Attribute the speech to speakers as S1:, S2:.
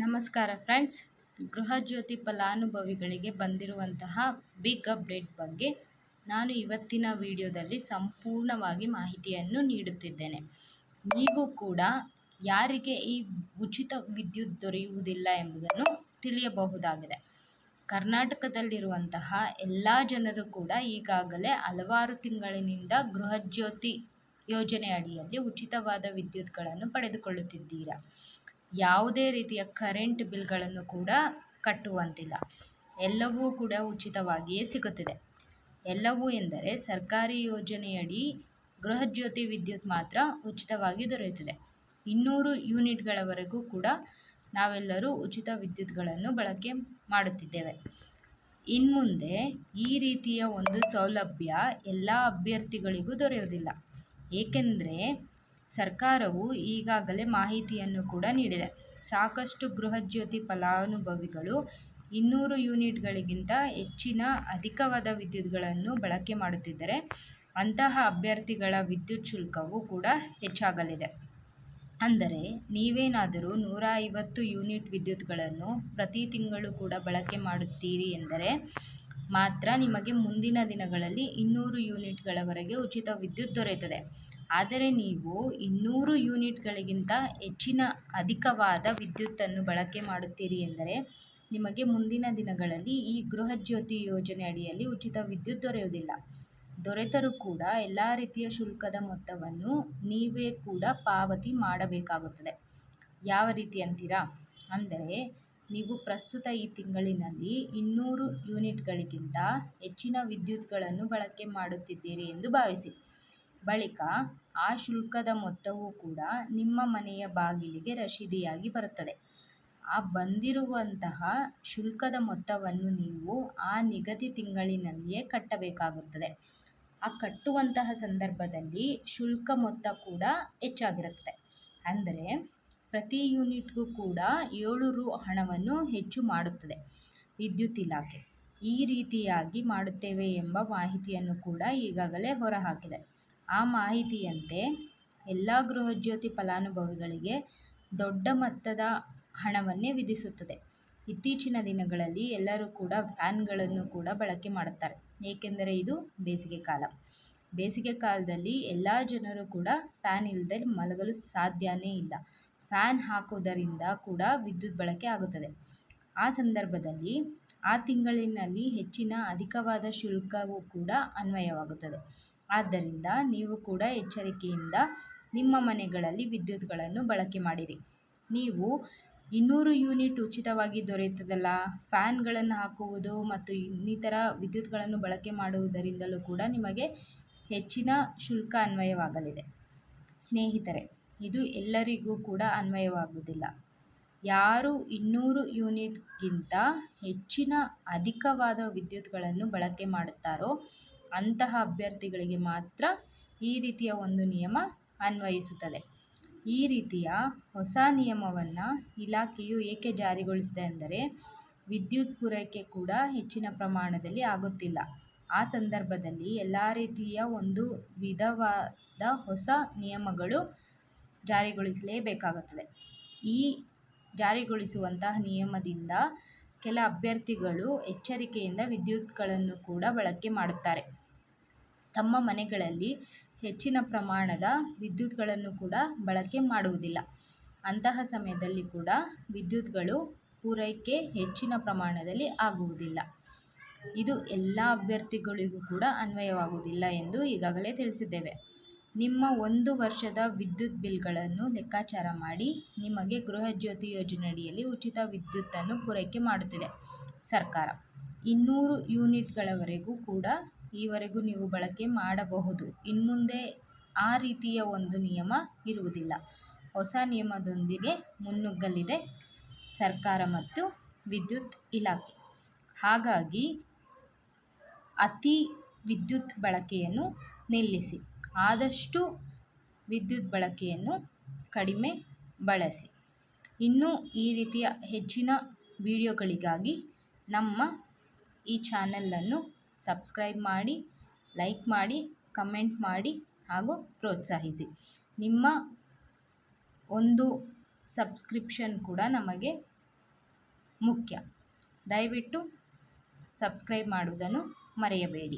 S1: ನಮಸ್ಕಾರ ಫ್ರೆಂಡ್ಸ್. ಗೃಹಜ್ಯೋತಿ ಫಲಾನುಭವಿಗಳಿಗೆ ಬಂದಿರುವಂತಹ ಬಿಗ್ ಅಪ್ಡೇಟ್ ಬಗ್ಗೆ ನಾನು ಇವತ್ತಿನ ವಿಡಿಯೋದಲ್ಲಿ ಸಂಪೂರ್ಣವಾಗಿ ಮಾಹಿತಿಯನ್ನು ನೀಡುತ್ತಿದ್ದೇನೆ. ನೀವು ಕೂಡ ಯಾರಿಗೆ ಈ ಉಚಿತ ವಿದ್ಯುತ್ ದೊರೆಯುವುದಿಲ್ಲ ಎಂಬುದನ್ನು ತಿಳಿಯಬಹುದಾಗಿದೆ. ಕರ್ನಾಟಕದಲ್ಲಿರುವಂತಹ ಎಲ್ಲ ಜನರು ಕೂಡ ಈಗಾಗಲೇ ಹಲವಾರು ತಿಂಗಳಿನಿಂದ ಗೃಹಜ್ಯೋತಿ ಯೋಜನೆ ಅಡಿಯಲ್ಲಿ ಉಚಿತವಾದ ವಿದ್ಯುತ್ಗಳನ್ನು ಪಡೆದುಕೊಳ್ಳುತ್ತಿದ್ದೀರಾ? ಯಾವುದೇ ರೀತಿಯ ಕರೆಂಟ್ ಬಿಲ್ಗಳನ್ನು ಕೂಡ ಕಟ್ಟುವಂತಿಲ್ಲ. ಎಲ್ಲವೂ ಕೂಡ ಉಚಿತವಾಗಿಯೇ ಸಿಗುತ್ತಿದೆ. ಎಲ್ಲವೂ ಎಂದರೆ ಸರ್ಕಾರಿ ಯೋಜನೆಯಡಿ ಗೃಹಜ್ಯೋತಿ ವಿದ್ಯುತ್ ಮಾತ್ರ ಉಚಿತವಾಗಿ ದೊರೆಯುತ್ತಿದೆ. ಇನ್ನೂರು ಯೂನಿಟ್ಗಳವರೆಗೂ ಕೂಡ ನಾವೆಲ್ಲರೂ ಉಚಿತ ವಿದ್ಯುತ್ಗಳನ್ನು ಬಳಕೆ ಮಾಡುತ್ತಿದ್ದೇವೆ. ಇನ್ಮುಂದೆ ಈ ರೀತಿಯ ಒಂದು ಸೌಲಭ್ಯ ಎಲ್ಲ ಅಭ್ಯರ್ಥಿಗಳಿಗೂ ದೊರೆಯುವುದಿಲ್ಲ. ಏಕೆಂದರೆ ಸರ್ಕಾರವು ಈಗಾಗಲೇ ಮಾಹಿತಿಯನ್ನು ಕೂಡ ನೀಡಿದೆ. ಸಾಕಷ್ಟು ಗೃಹಜ್ಯೋತಿ ಫಲಾನುಭವಿಗಳು ಇನ್ನೂರು ಯೂನಿಟ್ಗಳಿಗಿಂತ ಹೆಚ್ಚಿನ ಅಧಿಕವಾದ ವಿದ್ಯುತ್ಗಳನ್ನು ಬಳಕೆ ಮಾಡುತ್ತಿದ್ದರೆ ಅಂತಹ ಅಭ್ಯರ್ಥಿಗಳ ವಿದ್ಯುತ್ ಶುಲ್ಕವು ಕೂಡ ಹೆಚ್ಚಾಗಲಿದೆ. ಅಂದರೆ ನೀವೇನಾದರೂ ನೂರ ಐವತ್ತು ಯೂನಿಟ್ ವಿದ್ಯುತ್ಗಳನ್ನು ಪ್ರತಿ ತಿಂಗಳು ಕೂಡ ಬಳಕೆ ಮಾಡುತ್ತೀರಿ ಎಂದರೆ ಮಾತ್ರ ನಿಮಗೆ ಮುಂದಿನ ದಿನಗಳಲ್ಲಿ ಇನ್ನೂರು ಯೂನಿಟ್ಗಳವರೆಗೆ ಉಚಿತ ವಿದ್ಯುತ್ ದೊರೆಯುತ್ತದೆ. ಆದರೆ ನೀವು ಇನ್ನೂರು ಯೂನಿಟ್ಗಳಿಗಿಂತ ಹೆಚ್ಚಿನ ಅಧಿಕವಾದ ವಿದ್ಯುತ್ತನ್ನು ಬಳಕೆ ಮಾಡುತ್ತೀರಿ ಎಂದರೆ ನಿಮಗೆ ಮುಂದಿನ ದಿನಗಳಲ್ಲಿ ಈ ಗೃಹಜ್ಯೋತಿ ಯೋಜನೆ ಅಡಿಯಲ್ಲಿ ಉಚಿತ ವಿದ್ಯುತ್ ದೊರೆಯುವುದಿಲ್ಲ. ದೊರೆತರೂ ಕೂಡ ಎಲ್ಲ ರೀತಿಯ ಶುಲ್ಕದ ಮೊತ್ತವನ್ನು ನೀವೇ ಕೂಡ ಪಾವತಿ ಮಾಡಬೇಕಾಗುತ್ತದೆ. ಯಾವ ರೀತಿ ಅಂತೀರಾ? ಅಂದರೆ ನೀವು ಪ್ರಸ್ತುತ ಈ ತಿಂಗಳಿನಲ್ಲಿ ಇನ್ನೂರು ಯೂನಿಟ್ಗಳಿಗಿಂತ ಹೆಚ್ಚಿನ ವಿದ್ಯುತ್ಗಳನ್ನು ಬಳಕೆ ಮಾಡುತ್ತಿದ್ದೀರಿ ಎಂದು ಭಾವಿಸಿ. ಬಳಿಕ ಆ ಶುಲ್ಕದ ಮೊತ್ತವೂ ಕೂಡ ನಿಮ್ಮ ಮನೆಯ ಬಾಗಿಲಿಗೆ ರಶೀದಿಯಾಗಿ ಬರುತ್ತದೆ. ಆ ಬಂದಿರುವಂತಹ ಶುಲ್ಕದ ಮೊತ್ತವನ್ನು ನೀವು ಆ ನಿಗದಿ ತಿಂಗಳಿನಲ್ಲಿಯೇ ಕಟ್ಟಬೇಕಾಗುತ್ತದೆ. ಆ ಕಟ್ಟುವಂತಹ ಸಂದರ್ಭದಲ್ಲಿ ಶುಲ್ಕ ಮೊತ್ತ ಕೂಡ ಹೆಚ್ಚಾಗಿರುತ್ತದೆ. ಅಂದರೆ ಪ್ರತಿ ಯೂನಿಟ್ಗೂ ಕೂಡ ಏಳು ರು ಹಣವನ್ನು ಹೆಚ್ಚು ಮಾಡುತ್ತದೆ. ವಿದ್ಯುತ್ ಇಲಾಖೆ ಈ ರೀತಿಯಾಗಿ ಮಾಡುತ್ತೇವೆ ಎಂಬ ಮಾಹಿತಿಯನ್ನು ಕೂಡ ಈಗಾಗಲೇ ಹೊರಹಾಕಿದೆ. ಆ ಮಾಹಿತಿಯಂತೆ ಎಲ್ಲ ಗೃಹಜ್ಯೋತಿ ಫಲಾನುಭವಿಗಳಿಗೆ ದೊಡ್ಡ ಮೊತ್ತದ ಹಣವನ್ನೇ ವಿಧಿಸುತ್ತದೆ. ಇತ್ತೀಚಿನ ದಿನಗಳಲ್ಲಿ ಎಲ್ಲರೂ ಕೂಡ ಫ್ಯಾನ್ಗಳನ್ನು ಕೂಡ ಬಳಕೆ ಮಾಡುತ್ತಾರೆ. ಏಕೆಂದರೆ ಇದು ಬೇಸಿಗೆ ಕಾಲ. ಬೇಸಿಗೆ ಕಾಲದಲ್ಲಿ ಎಲ್ಲ ಜನರು ಕೂಡ ಫ್ಯಾನ್ ಇಲ್ಲದೆ ಮಲಗಲು ಸಾಧ್ಯವೇ ಇಲ್ಲ. ಫ್ಯಾನ್ ಹಾಕುವುದರಿಂದ ಕೂಡ ವಿದ್ಯುತ್ ಬಳಕೆ ಆಗುತ್ತದೆ. ಆ ಸಂದರ್ಭದಲ್ಲಿ ಆ ತಿಂಗಳಿನಲ್ಲಿ ಹೆಚ್ಚಿನ ಅಧಿಕವಾದ ಶುಲ್ಕವು ಕೂಡ ಅನ್ವಯವಾಗುತ್ತದೆ. ಆದ್ದರಿಂದ ನೀವು ಕೂಡ ಎಚ್ಚರಿಕೆಯಿಂದ ನಿಮ್ಮ ಮನೆಗಳಲ್ಲಿ ವಿದ್ಯುತ್ಗಳನ್ನು ಬಳಕೆ ಮಾಡಿರಿ. ನೀವು ಇನ್ನೂರು ಯೂನಿಟ್ ಉಚಿತವಾಗಿ ದೊರೆಯುತ್ತದಲ್ಲ, ಫ್ಯಾನ್ಗಳನ್ನು ಹಾಕುವುದು ಮತ್ತು ಇನ್ನಿತರ ವಿದ್ಯುತ್ಗಳನ್ನು ಬಳಕೆ ಮಾಡುವುದರಿಂದಲೂ ಕೂಡ ನಿಮಗೆ ಹೆಚ್ಚಿನ ಶುಲ್ಕ ಅನ್ವಯವಾಗಲಿದೆ. ಸ್ನೇಹಿತರೆ, ಇದು ಎಲ್ಲರಿಗೂ ಕೂಡ ಅನ್ವಯವಾಗುವುದಿಲ್ಲ. ಯಾರು ಇನ್ನೂರು ಯೂನಿಟ್ಗಿಂತ ಹೆಚ್ಚಿನ ಅಧಿಕವಾದ ವಿದ್ಯುತ್ಗಳನ್ನು ಬಳಕೆ ಮಾಡುತ್ತಾರೋ ಅಂತಹ ಅಭ್ಯರ್ಥಿಗಳಿಗೆ ಮಾತ್ರ ಈ ರೀತಿಯ ಒಂದು ನಿಯಮ ಅನ್ವಯಿಸುತ್ತದೆ. ಈ ರೀತಿಯ ಹೊಸ ನಿಯಮವನ್ನು ಇಲಾಖೆಯು ಏಕೆ ಜಾರಿಗೊಳಿಸಿದೆ ಅಂದರೆ ವಿದ್ಯುತ್ ಪೂರೈಕೆ ಕೂಡ ಹೆಚ್ಚಿನ ಪ್ರಮಾಣದಲ್ಲಿ ಆಗುತ್ತಿಲ್ಲ. ಆ ಸಂದರ್ಭದಲ್ಲಿ ಎಲ್ಲ ರೀತಿಯ ಒಂದು ವಿಧವಾದ ಹೊಸ ನಿಯಮಗಳು ಜಾರಿಗೊಳಿಸಲೇಬೇಕಾಗುತ್ತದೆ. ಈ ಜಾರಿಗೊಳಿಸುವಂತಹ ನಿಯಮದಿಂದ ಕೆಲ ಅಭ್ಯರ್ಥಿಗಳು ಎಚ್ಚರಿಕೆಯಿಂದ ವಿದ್ಯುತ್ಗಳನ್ನು ಕೂಡ ಬಳಕೆ ಮಾಡುತ್ತಾರೆ. ತಮ್ಮ ಮನೆಗಳಲ್ಲಿ ಹೆಚ್ಚಿನ ಪ್ರಮಾಣದ ವಿದ್ಯುತ್ಗಳನ್ನು ಕೂಡ ಬಳಕೆ ಮಾಡುವುದಿಲ್ಲ. ಅಂತಹ ಸಮಯದಲ್ಲಿ ಕೂಡ ವಿದ್ಯುತ್ಗಳು ಪೂರೈಕೆ ಹೆಚ್ಚಿನ ಪ್ರಮಾಣದಲ್ಲಿ ಆಗುವುದಿಲ್ಲ. ಇದು ಎಲ್ಲ ಅಭ್ಯರ್ಥಿಗಳಿಗೂ ಕೂಡ ಅನ್ವಯವಾಗುವುದಿಲ್ಲ ಎಂದು ಈಗಾಗಲೇ ತಿಳಿಸಿದ್ದೇವೆ. ನಿಮ್ಮ ಒಂದು ವರ್ಷದ ವಿದ್ಯುತ್ ಬಿಲ್ಗಳನ್ನು ಲೆಕ್ಕಾಚಾರ ಮಾಡಿ ನಿಮಗೆ ಗೃಹಜ್ಯೋತಿ ಯೋಜನೆಯಡಿಯಲ್ಲಿ ಉಚಿತ ವಿದ್ಯುತ್ತನ್ನು ಪೂರೈಕೆ ಮಾಡುತ್ತಿದೆ ಸರ್ಕಾರ. ಇನ್ನೂರು ಯೂನಿಟ್ಗಳವರೆಗೂ ಕೂಡ ಈವರೆಗೂ ನೀವು ಬಳಕೆ ಮಾಡಬಹುದು. ಇನ್ಮುಂದೆ ಆ ರೀತಿಯ ಒಂದು ನಿಯಮ ಇರುವುದಿಲ್ಲ. ಹೊಸ ನಿಯಮದೊಂದಿಗೆ ಮುನ್ನುಗ್ಗಲಿದೆ ಸರ್ಕಾರ ಮತ್ತು ವಿದ್ಯುತ್ ಇಲಾಖೆ. ಹಾಗಾಗಿ ಅತಿ ವಿದ್ಯುತ್ ಬಳಕೆಯನ್ನು ನಿಲ್ಲಿಸಿ. ಆದಷ್ಟು ವಿದ್ಯುತ್ ಬಳಕೆಯನ್ನು ಕಡಿಮೆ ಬಳಸಿ. ಇನ್ನೂ ಈ ರೀತಿಯ ಹೆಚ್ಚಿನ ವಿಡಿಯೋಗಳಿಗಾಗಿ ನಮ್ಮ ಈ ಚಾನಲನ್ನು ಸಬ್ಸ್ಕ್ರೈಬ್ ಮಾಡಿ, ಲೈಕ್ ಮಾಡಿ, ಕಮೆಂಟ್ ಮಾಡಿ ಹಾಗೂ ಪ್ರೋತ್ಸಾಹಿಸಿ. ನಿಮ್ಮ ಒಂದು ಸಬ್ಸ್ಕ್ರಿಪ್ಷನ್ ಕೂಡ ನಮಗೆ ಮುಖ್ಯ. ದಯವಿಟ್ಟು ಸಬ್ಸ್ಕ್ರೈಬ್ ಮಾಡುವುದನ್ನು ಮರೆಯಬೇಡಿ.